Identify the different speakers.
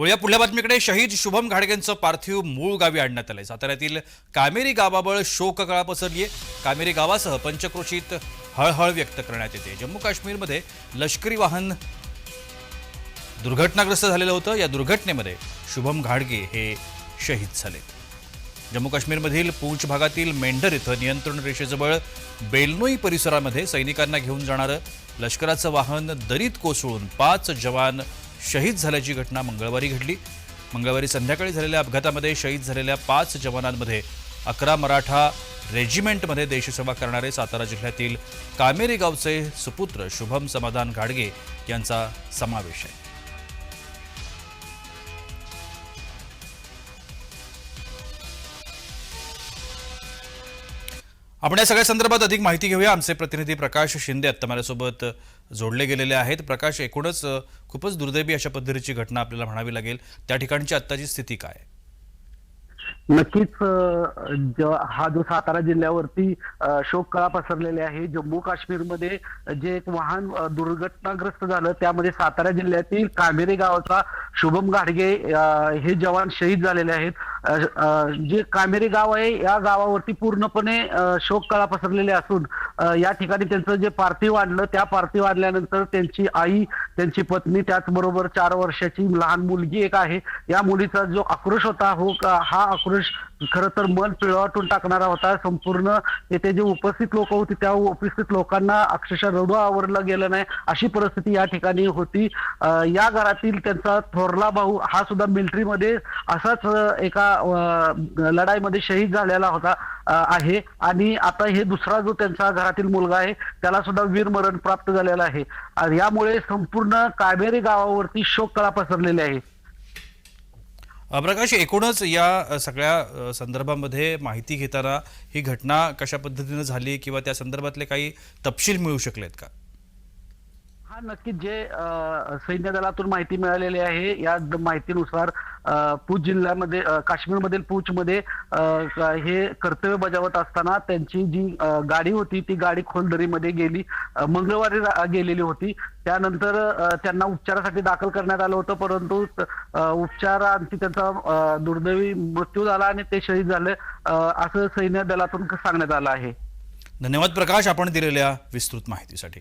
Speaker 1: वळूया पुढल्या बातमीकडे शहीद शुभम घाडगेंचं पार्थिव मूळ गावी आणण्यात आलंय. साताऱ्यातील कामेरी गावाबळ शोककळा पसरली आहे कामेरी गावासह पंचक्रोशीत हळहळ व्यक्त करण्यात येते. जम्मू काश्मीरमध्ये लष्करी वाहन दुर्घटनाग्रस्त झालेलं होतं. या दुर्घटनेमध्ये शुभम घाडगे हे शहीद झाले. जम्मू काश्मीरमधील पूंछ भागातील मेंढर इथं नियंत्रण रेषेजवळ बेलनोई परिसरामध्ये सैनिकांना घेऊन जाणारं लष्कराचं वाहन दरीत कोसळून पाच जवान शहीद झाल्याची घटना मंगळवारी घडली. मंगळवारी संध्याकाळी झालेल्या अपघातामध्ये शहीद झालेल्या पाच जवानांमध्ये अकरा मराठा रेजिमेंटमध्ये देशसेवा करणारे सातारा जिल्ह्यातील कामेरी गावचे सुपुत्र शुभम समाधान घाडगे यांचा समावेश आहे. आपण या सगळ्या संदर्भात अधिक माहिती घेऊया. आमचे प्रतिनिधी प्रकाश शिंदे आत्ता माझ्यासोबत जोडले गेलेले आहेत. प्रकाश एकूणच खूपच दुर्दैवी अशा पद्धतीची घटना आपल्याला म्हणावी लागेल. त्या ठिकाणची आत्ताची स्थिती काय
Speaker 2: नक्कीच हा जो सातारा जिल्ह्यावरती शोक शोककळा पसरलेली आहे. जम्मू काश्मीरमध्ये जे एक वाहन दुर्घटनाग्रस्त झालं त्यामध्ये सातारा जिल्ह्यातील कामेरी गावाचा शुभम गाडगे हे जवान शहीद झालेले आहेत. जे कामेरी गाव आहे या गावावरती पूर्णपणे शोक शोककळा पसरलेली असून या ठिकाणी त्यांचं जे पार्थिव आणलं त्या पार्थिव आणल्यानंतर त्यांची आई त्यांची पत्नी त्याचबरोबर चार वर्षाची लहान मुलगी एक आहे. या मुलीचा जो आक्रोश होता हो का- हा आक्रोश खर तर मन पिळवाटून टाकणारा होता. संपूर्ण येथे जे उपस्थित लोक होती त्या उपस्थित लोकांना अक्षरशः रडू आवरलं गेलं नाही. अशी परिस्थिती या ठिकाणी होती. या घरातील त्यांचा थोरला भाऊ हा सुद्धा मिलिटरीमध्ये असाच एका लढाईमध्ये शहीद झालेला होता आहे. आणि आता हे दुसरा जो त्यांचा घरातील मुलगा आहे त्याला सुद्धा वीरमरण प्राप्त झालेला आहे. यामुळे संपूर्ण कामेरी गावावरती शोककळा पसरलेली आहे.
Speaker 1: प्रकाश एकूणच या सगळ्या संदर्भामध्ये माहिती घेताना ही घटना कशा पद्धतीनं झाली किंवा त्या संदर्भातले काही तपशील मिळू शकलेत का?
Speaker 2: हा नक्कीच. जे सैन्य दलातून माहिती मिळालेली आहे या माहितीनुसार पूछ जिल्ह्यामध्ये काश्मीरमधील पूछमध्ये हे कर्तव्य बजावत असताना त्यांची जी गाडी होती ती गाडी खोलदरीमध्ये गेली मंगळवारी गेलेली होती. त्यानंतर त्यांना उपचारासाठी दाखल करण्यात आलं होतं परंतु उपचारांती त्यांचा दुर्दैवी मृत्यू झाला आणि ते शहीद झाले असं सैन्य दलातून सांगण्यात आलं आहे.
Speaker 1: धन्यवाद प्रकाश आपण दिलेल्या विस्तृत माहितीसाठी.